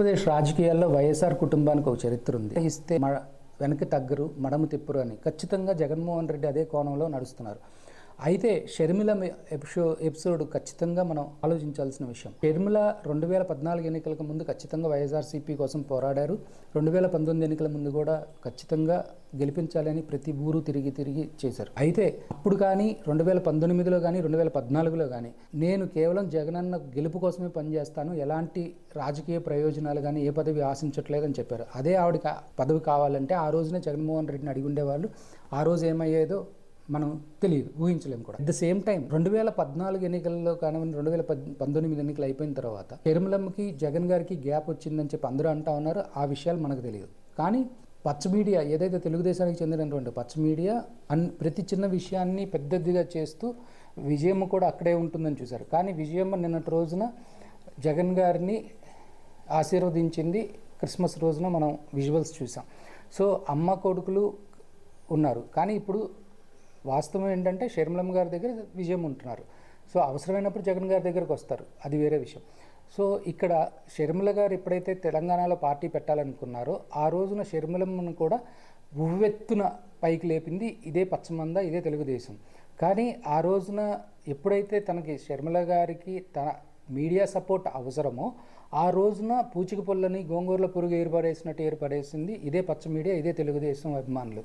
ఆంధ్రప్రదేశ్ రాజకీయాల్లో వైఎస్ఆర్ కుటుంబానికి ఒక చరిత్ర ఉంది. ఇస్తే మ వెనక్కి తగ్గరు మడము తిప్పరు అని. ఖచ్చితంగా జగన్మోహన్ రెడ్డి అదే కోణంలో నడుస్తున్నారు. అయితే షర్మిల ఎపిసో ఎపిసోడ్ ఖచ్చితంగా మనం ఆలోచించాల్సిన విషయం. షర్మిల రెండు వేల పద్నాలుగు ఎన్నికలకు ముందు ఖచ్చితంగా వైఎస్ఆర్సీపీ కోసం పోరాడారు. రెండు వేల పంతొమ్మిది ఎన్నికల ముందు కూడా ఖచ్చితంగా గెలిపించాలని ప్రతి ఊరు తిరిగి తిరిగి చేశారు. అయితే అప్పుడు కానీ రెండు వేల పంతొమ్మిదిలో కానీ రెండు వేల పద్నాలుగులో కానీ నేను కేవలం జగనన్న గెలుపు కోసమే పనిచేస్తాను. ఎలాంటి రాజకీయ ప్రయోజనాలు కానీ ఏ పదవి ఆశించట్లేదని చెప్పారు. అదే ఆవిడ పదవి కావాలంటే ఆ రోజునే జగన్మోహన్ రెడ్డిని అడిగి ఉండేవాళ్ళు. ఆ రోజు ఏమయ్యేదో మనం తెలియదు ఊహించలేము కూడా. అట్ ద సేమ్ టైం రెండు వేల పద్నాలుగు ఎన్నికల్లో కానివ్వండి రెండు వేల పద్ పంతొమ్మిది ఎన్నికలు అయిపోయిన తర్వాత తిరుమలమ్మకి జగన్ గారికి గ్యాప్ వచ్చిందని చెప్పి అందరూ అంటా ఉన్నారు ఆ విషయాలు మనకు తెలియదు. కానీ పచ్చ మీడియా ఏదైతే తెలుగుదేశానికి చెందినటువంటి పచ్చ మీడియా అన్ ప్రతి చిన్న విషయాన్ని పెద్దదిగా చేస్తూ విజయమ్మ కూడా అక్కడే ఉంటుందని చూశారు. కానీ విజయమ్మ నిన్నటి రోజున జగన్ గారిని ఆశీర్వదించింది క్రిస్మస్ రోజున మనం విజువల్స్ చూసాం. సో అమ్మ కొడుకులు ఉన్నారు. కానీ ఇప్పుడు వాస్తవం ఏంటంటే షర్మిలమ్మ గారి దగ్గర విజయం ఉంటున్నారు. సో అవసరమైనప్పుడు జగన్ గారి దగ్గరకు వస్తారు. అది వేరే విషయం. సో ఇక్కడ షర్మిల గారు ఎప్పుడైతే తెలంగాణలో పార్టీ పెట్టాలనుకున్నారో ఆ రోజున షర్మిలమ్మను కూడా ఉవ్వెత్తున పైకి లేపింది ఇదే పచ్చమంద ఇదే తెలుగుదేశం. కానీ ఆ రోజున ఎప్పుడైతే తనకి షర్మిల గారికి తన మీడియా సపోర్ట్ అవసరమో ఆ రోజున పూచిక పుల్లని గోంగూరల పురుగు ఏర్పడేసినట్టు ఏర్పడేసింది. ఇదే పచ్చ మీడియా ఇదే తెలుగుదేశం అభిమానులు.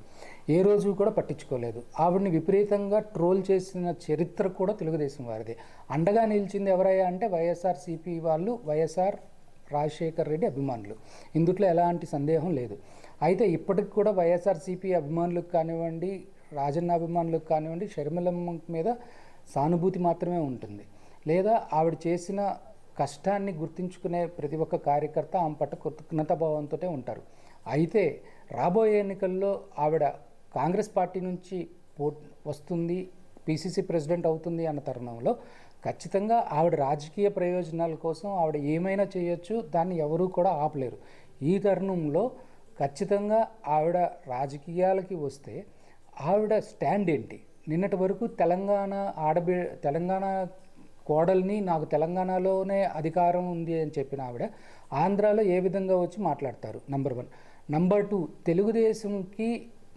ఏ రోజు కూడా పట్టించుకోలేదు. ఆవిడని విపరీతంగా ట్రోల్ చేసిన చరిత్ర కూడా తెలుగుదేశం వారిది. అండగా నిలిచింది ఎవరయ్యా అంటే వైఎస్ఆర్ సిపి వాళ్ళు వైఎస్ఆర్ రాజశేఖర్ రెడ్డి అభిమానులు. ఇందుట్లో ఎలాంటి సందేహం లేదు. అయితే ఇప్పటికి కూడా వైఎస్ఆర్సీపీ అభిమానులకు కానివ్వండి రాజన్న అభిమానులకు కానివ్వండి షర్మిలమ్మ మీద సానుభూతి మాత్రమే ఉంటుంది. లేదా ఆవిడ చేసిన కష్టాన్ని గుర్తించుకునే ప్రతి ఒక్క కార్యకర్త ఆమె పట్ల కృతజ్ఞతాభావంతో ఉంటారు. అయితే రాబోయే ఎన్నికల్లో ఆవిడ కాంగ్రెస్ పార్టీ నుంచి పో వస్తుంది పిసిసి ప్రెసిడెంట్ అవుతుంది అన్న తరుణంలో ఖచ్చితంగా ఆవిడ రాజకీయ ప్రయోజనాల కోసం ఆవిడ ఏమైనా చేయొచ్చు దాన్ని ఎవరూ కూడా ఆపలేరు. ఈ తరుణంలో ఖచ్చితంగా ఆవిడ రాజకీయాలకి వస్తే ఆవిడ స్టాండ్ ఏంటి? నిన్నటి వరకు తెలంగాణ ఆడబి తెలంగాణ కోడల్ని నాకు తెలంగాణలోనే అధికారం ఉంది అని చెప్పిన ఆవిడ ఆంధ్రాలో ఏ విధంగా వచ్చి మాట్లాడతారు? నంబర్ వన్ నంబర్ టూ తెలుగుదేశంకి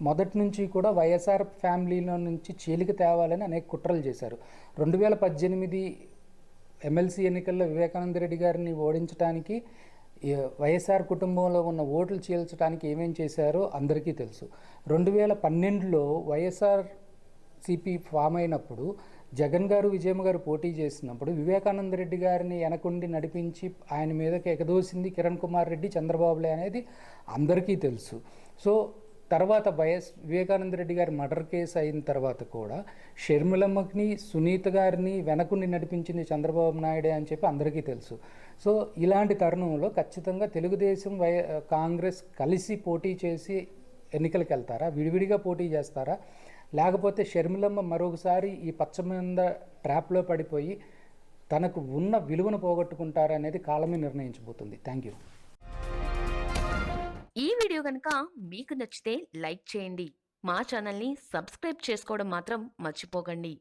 మొదటి నుంచి కూడా వైఎస్ఆర్ ఫ్యామిలీలో నుంచి చీలిక తేవాలని అనేక కుట్రలు చేశారు. రెండు వేల పద్దెనిమిది ఎమ్మెల్సీ ఎన్నికల్లో వివేకానంద రెడ్డి గారిని ఓడించడానికి వైఎస్ఆర్ కుటుంబంలో ఉన్న ఓట్లు చీల్చడానికి ఏమేం చేశారో అందరికీ తెలుసు. రెండు వేల పన్నెండులో వైఎస్ఆర్ సిపి ఫామ్ అయినప్పుడు జగన్ గారు విజయమ్మ గారు పోటీ చేసినప్పుడు వివేకానంద రెడ్డి గారిని వెనకుండి నడిపించి ఆయన మీదకి ఎగదోసింది కిరణ్ కుమార్ రెడ్డి చంద్రబాబులే అనేది అందరికీ తెలుసు. సో తర్వాత వైఎస్ వివేకానంద రెడ్డి గారి మర్డర్ కేసు అయిన తర్వాత కూడా షర్మిలమ్మకి సునీత గారిని వెనకుండి నడిపించింది చంద్రబాబు నాయుడే అని చెప్పి అందరికీ తెలుసు. సో ఇలాంటి తరుణంలో ఖచ్చితంగా తెలుగుదేశం వై కాంగ్రెస్ కలిసి పోటీ చేసి ఎన్నికలకు వెళ్తారా? విడివిడిగా పోటీ చేస్తారా? లేకపోతే షర్మిలమ్మ మరొకసారి ఈ పచ్చమంద ట్రాప్లో పడిపోయి తనకు ఉన్న విలువను పోగొట్టుకుంటారనేది కాలమే నిర్ణయించబోతుంది. థ్యాంక్ యూ ఈ వీడియో కనుక మీకు నచ్చితే లైక్ చేయండి. మా ఛానల్ని సబ్స్క్రైబ్ చేసుకోవడం మాత్రం మర్చిపోకండి.